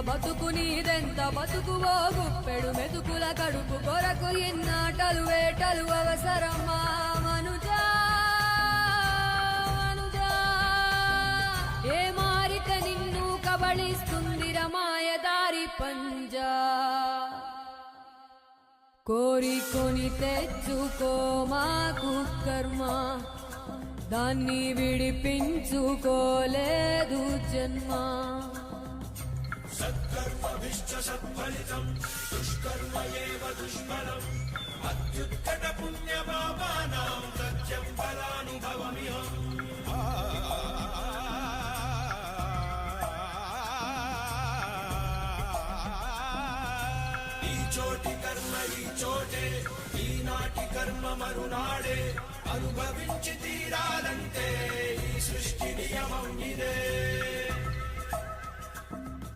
బతుకు నీదెంత బతుకువో గుప్పెడు మెతుకుల కడుపు కొరకు ఇన్నాటలు వేటలు అవసరమా? మనుజా మనుజా ఏ మారిత నిన్ను కబళిస్తుంది రమాయదారి పంజా? కోరికొని తెచ్చుకో మాకు కర్మ దాన్ని విడిపించుకోలేదు జన్మ. సత్కర్మభిశ్చ సత్ఫలితం దుష్కర్మ ఏవ దుష్ఫలం అత్యుత్కట పుణ్యపాపానాం సత్యం ఫలానుభవమిహం ఈ చోటి కర్మ ఈ చోటే ఈనాటి కర్మ మరునాడే అనుభవించి తీరాలంటే ఈ సృష్టి నియమం ఇదే.